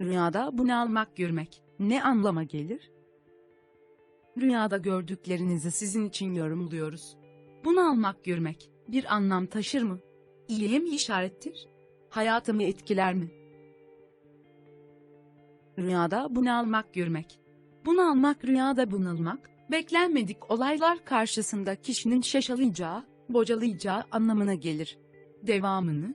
Rüyada bunalmak görmek ne anlama gelir? Rüyada gördüklerinizi sizin için yorumluyoruz. Bunalmak görmek bir anlam taşır mı? İyiye mi işarettir? Hayatımı etkiler mi? Rüyada bunalmak görmek. Bunalmak rüyada bunalmak, beklenmedik olaylar karşısında kişinin şaşalayacağı, bocalayacağı anlamına gelir. Devamını,